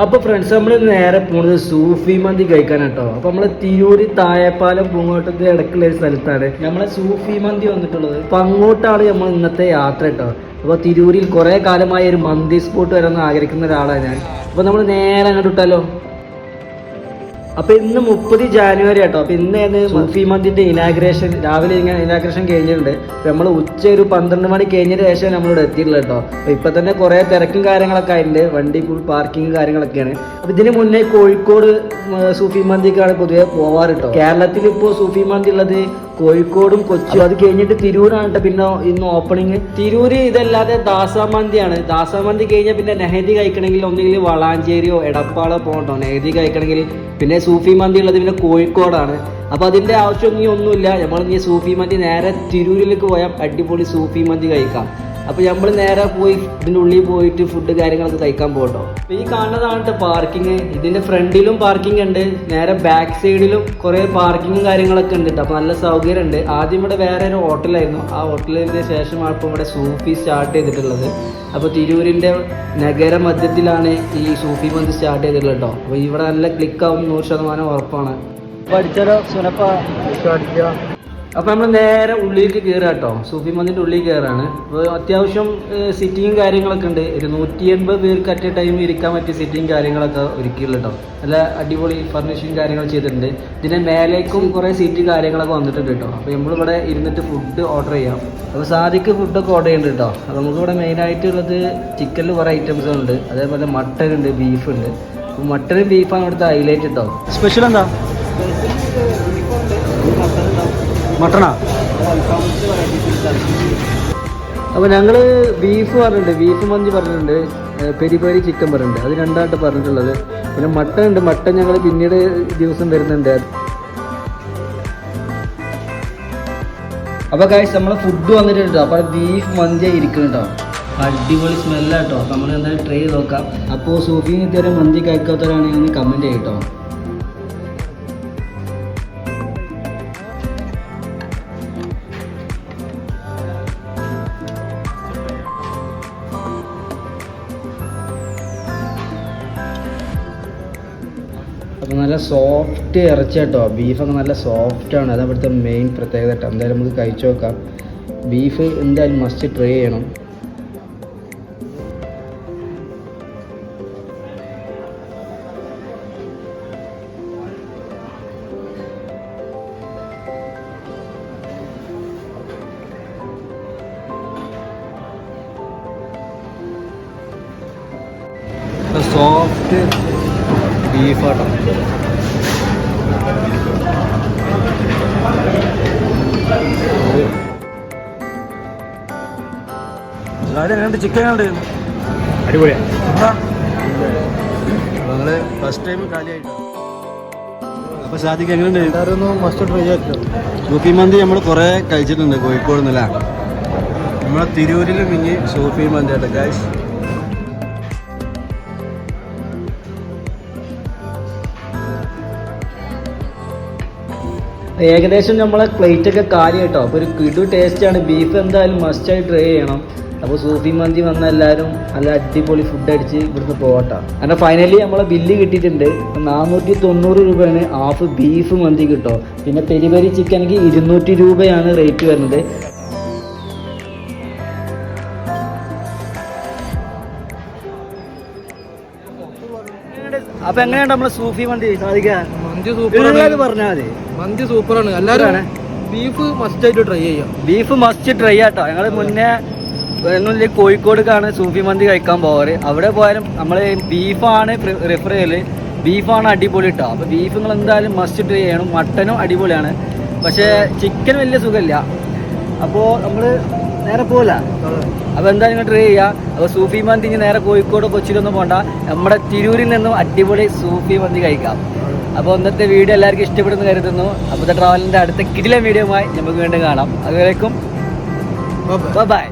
അപ്പൊ ഫ്രണ്ട്സ് നമ്മൾ നേരെ പോണത് സൂഫി മന്തി കഴിക്കാൻ കേട്ടോ. അപ്പൊ നമ്മൾ തിരൂർ തായപ്പാലം പൂങ്ങോട്ടത്തെ ഇടയ്ക്കുള്ള ഒരു സ്ഥലത്താണ്. നമ്മളെ സൂഫി മന്തി വന്നിട്ടുള്ളത്. അപ്പൊ അങ്ങോട്ടാണ് നമ്മൾ ഇന്നത്തെ യാത്ര കേട്ടോ. അപ്പൊ തിരൂരിൽ കുറെ കാലമായി ഒരു മന്തി സ്പോട്ട് വരാൻ ആഗ്രഹിക്കുന്ന ഒരാളാണ് ഞാൻ. അപ്പൊ നമ്മൾ നേരെ അങ്ങോട്ട് വിട്ടാലോ? അപ്പൊ ഇന്ന് മുപ്പത് ജാനുവരി ആട്ടോ. അപ്പൊ ഇന്ന് സൂഫി മന്തിന്റെ ഇനാഗ്രേഷൻ രാവിലെ ഇങ്ങനെ ഇനാഗ്രേഷൻ കഴിഞ്ഞിട്ടുണ്ട്. അപ്പൊ നമ്മൾ ഉച്ച ഒരു പന്ത്രണ്ട് മണി കഴിഞ്ഞതിന് ശേഷം നമ്മളിവിടെ എത്തിയിട്ടുള്ള കേട്ടോ. അപ്പൊ ഇപ്പൊ തന്നെ കുറെ തിരക്കും കാര്യങ്ങളൊക്കെ ആയിട്ടുണ്ട്. വണ്ടി ഫുൾ പാർക്കിംഗ് കാര്യങ്ങളൊക്കെയാണ്. അപ്പൊ ഇതിന് മുന്നേ കോഴിക്കോട് സൂഫി മന്തിക്കാണ് പൊതുവെ പോവാറ് കേട്ടോ. കേരളത്തിൽ ഇപ്പോ സൂഫി മന്തി ഉള്ളത് കോഴിക്കോടും കൊച്ചി അത് കഴിഞ്ഞിട്ട് തിരൂരാണ് കേട്ടോ. പിന്നെ ഇന്ന് ഓപ്പണിങ് തിരൂര് ഇതല്ലാതെ ദാസാമന്തിയാണ് ദാസാമന്തി കഴിഞ്ഞാൽ പിന്നെ നെഹദി കഴിക്കണമെങ്കിൽ ഒന്നുകിൽ വളാഞ്ചേരിയോ എടപ്പാളോ പോകണ്ടോ? നെഹദി കഴിക്കണമെങ്കിൽ പിന്നെ സൂഫി മന്തി ഉള്ളത് പിന്നെ കോഴിക്കോടാണ്. അപ്പോൾ അതിന്റെ ആവശ്യം ഇനി ഒന്നുമില്ല നമ്മൾ ഇനി സൂഫി മന്തി നേരെ തിരൂരിലേക്ക് പോയാൽ അടിപൊളി സൂഫി മന്തി കഴിക്കാം. അപ്പൊ നമ്മൾ നേരെ പോയി ഇതിന്റെ ഉള്ളിൽ പോയിട്ട് ഫുഡ് കാര്യങ്ങളൊക്കെ കഴിക്കാൻ പോകട്ടോ. അപ്പൊ ഈ കാണുന്നതാണ് പാർക്കിങ് ഇതിന്റെ ഫ്രണ്ടിലും പാർക്കിംഗ് ഉണ്ട്. നേരെ ബാക്ക് സൈഡിലും കുറേ പാർക്കിങ്ങും കാര്യങ്ങളൊക്കെ ഉണ്ട് ട്ടോ. അപ്പൊ നല്ല സൗകര്യം ഉണ്ട് ആദ്യം ഇവിടെ വേറെ ഒരു ഹോട്ടലായിരുന്നു ആ ഹോട്ടലിന് ശേഷമാണ് ഇപ്പോൾ ഇവിടെ സൂഫി സ്റ്റാർട്ട് ചെയ്തിട്ടുള്ളത്. അപ്പോൾ തിരൂരിന്റെ നഗര മധ്യത്തിലാണ് ഈ സൂഫി മന്ത് സ്റ്റാർട്ട് ചെയ്തിട്ടുള്ളത് കേട്ടോ അപ്പോൾ ഇവിടെ നല്ല ക്ലിക്കാവും നൂറ് ശതമാനം ഉറപ്പാണ്. പഠിച്ചാലോ സുനപ്പ? അപ്പൊ നമ്മൾ നേരെ ഉള്ളിലേക്ക് കയറുക കേട്ടോ. സൂഫി മന്ദിന്റെ ഉള്ളിൽ കയറാണ് അപ്പോൾ അത്യാവശ്യം സിറ്റിയും കാര്യങ്ങളൊക്കെ ഉണ്ട്. ഒരു നൂറ്റി എൺപത് പേർക്ക് അറ്റ് ടൈം ഇരിക്കാൻ പറ്റിയ സിറ്റിയും കാര്യങ്ങളൊക്കെ ഒരുക്കിയുള്ള കേട്ടോ. നല്ല അടിപൊളി ഫർണിഷിങ് കാര്യങ്ങൾ ചെയ്തിട്ടുണ്ട്. ഇതിന്റെ മേലേക്കും കുറേ സീറ്റ് കാര്യങ്ങളൊക്കെ വന്നിട്ടുണ്ട് കേട്ടോ. അപ്പോൾ നമ്മളിവിടെ ഇരുന്നിട്ട് ഫുഡ് ഓർഡർ ചെയ്യാം. അപ്പോൾ സാധിക്ക് ഫുഡൊക്കെ ഓർഡർ ചെയ്യുന്നുണ്ട് കേട്ടോ. അപ്പോൾ നമുക്കിവിടെ മെയിനായിട്ടുള്ളത് ചിക്കനിൽ കുറേ ഐറ്റംസ് ഉണ്ട്. അതേപോലെ മട്ടൻ ഉണ്ട് ബീഫ് ഉണ്ട്. അപ്പോൾ മട്ടനും ബീഫാണ് ഇവിടുത്തെ ഹൈലൈറ്റ് കേട്ടോ. സ്പെഷ്യൽ എന്താ? മട്ടണാ? അപ്പോൾ ഞങ്ങൾ ബീഫ് പറഞ്ഞിട്ടുണ്ട് ബീഫ് മന്തി പറഞ്ഞിട്ടുണ്ട് പെരി പെരി ചിക്കൻ പറഞ്ഞിട്ടുണ്ട് അത് രണ്ടായിട്ട് പറഞ്ഞിട്ടുള്ളത്. പിന്നെ മട്ടൺ ഉണ്ട് മട്ടൺ ഞങ്ങൾ പിന്നീട് ദിവസം വരുന്നുണ്ട്. അപ്പോൾ കാഴ്ച നമ്മൾ ഫുഡ് വന്നിട്ടുണ്ട്. അപ്പോൾ ബീഫ് മന്തി ഇരിക്കുന്നുണ്ടോ അടിപൊളി സ്മെല്ലാട്ടോ നമ്മൾ എന്തായാലും ട്രൈ ചെയ്ത് നോക്കാം. അപ്പോൾ സൂഫിന് ഇതുവരെ മന്തി കഴിക്കാത്തവരാണെങ്കിൽ ഒന്ന് കമന്റ് ചെയ്യട്ടോ അപ്പോൾ നല്ല സോഫ്റ്റ് ഇറച്ചി കേട്ടോ. ബീഫൊക്കെ നല്ല സോഫ്റ്റ് ആണ്. അതാണ് ഇവിടുത്തെ മെയിൻ പ്രത്യേകത കേട്ടോ. എന്തായാലും നമുക്ക് കഴിച്ചു നോക്കാം. ബീഫ് എന്തായാലും മസ്റ്റ് ട്രൈ ചെയ്യണം. സോഫ്റ്റ് ബീഫാട്ടോ ചിക്കൻ ഉണ്ട് അടിപൊളിയാണ് ഞങ്ങൾ ഫസ്റ്റ് ടൈം കാലിയായിട്ടാണ് അപ്പൊ സാധിക്ക് എങ്ങനെയുണ്ട്? എല്ലാവരും ഒന്ന് മസ്റ്റ് ട്രൈ ചെയ്യാം സൂഫി മന്തി നമ്മൾ കുറേ കഴിച്ചിട്ടുണ്ട് കോഴിക്കോട് നിന്നല്ല? നമ്മളെ തിരൂരിലും ഇനി സൂഫി മന്തി ആട്ടോ ഗായ്സ് ഏകദേശം നമ്മളെ പ്ലേറ്റ് ഒക്കെ കാലി കേട്ടോ. അപ്പോൾ ഒരു കിടു ടേസ്റ്റാണ് ബീഫ് എന്തായാലും മസ്റ്റായി ട്രൈ ചെയ്യണം. അപ്പോൾ സൂഫി മന്തി വന്ന എല്ലാവരും നല്ല അടിപൊളി ഫുഡ് അടിച്ച് ഇവിടുന്ന് പോകട്ടെ അങ്ങനെ ഫൈനലി നമ്മളെ ബില്ല് കിട്ടിയിട്ടുണ്ട്. നാനൂറ്റി തൊണ്ണൂറ് രൂപയാണ് ഹാഫ് ബീഫ് മന്തി കിട്ടോ. പിന്നെ പെരി പെരി ചിക്കനിക്ക് ഇരുന്നൂറ്റി രൂപയാണ് റേറ്റ് വരുന്നത്. അപ്പൊ എങ്ങനെയാണ് നമ്മളെ സൂഫി മന്തി? സാധിക്കാൻ മന്തി സൂപ്പറാണ്. പറഞ്ഞാൽ മതി. മന്തി സൂപ്പറാണ്. എല്ലാവരും ബീഫ് മസ്റ്റ് ആയിട്ട് ട്രൈ ചെയ്യാം. ബീഫ് മസ്റ്റ് ട്രൈ ആട്ടോ. ഞങ്ങൾ മുന്നേ ഒന്നുമില്ല കോഴിക്കോടേക്കാണ് സൂഫി മന്തി കഴിക്കാൻ പോവാറ്. അവിടെ പോയാലും നമ്മൾ ബീഫാണ് റെഫർ ചെയ്യൽ. ബീഫാണ് അടിപൊളി കേട്ടോ അപ്പോൾ ബീഫ് നിങ്ങൾ എന്തായാലും മസ്റ്റ് ട്രൈ ചെയ്യണം. മട്ടനും അടിപൊളിയാണ്. പക്ഷേ ചിക്കൻ വലിയ സുഖമില്ല. അപ്പോൾ നമ്മൾ നേരെ പോകില്ല അപ്പോൾ എന്താ നിങ്ങൾ ട്രൈ ചെയ്യുക അപ്പോൾ സൂഫി മന്തി ഇനി നേരെ കോഴിക്കോട് കൊച്ചിയിലൊന്നും പോണ്ട. നമ്മുടെ തിരൂരിൽ നിന്നും അടിപൊളി സൂഫി മന്തി കഴിക്കാം. അപ്പോൾ ഇന്നത്തെ വീഡിയോ എല്ലാവർക്കും ഇഷ്ടപ്പെടുന്നു കരുതുന്നു. അപ്പോൾ ട്രാവലിന്റെ അടുത്ത കിടിലൻ വീഡിയോയുമായി നമുക്ക് വീണ്ടും കാണാം. അതുവരേക്കും ബൈ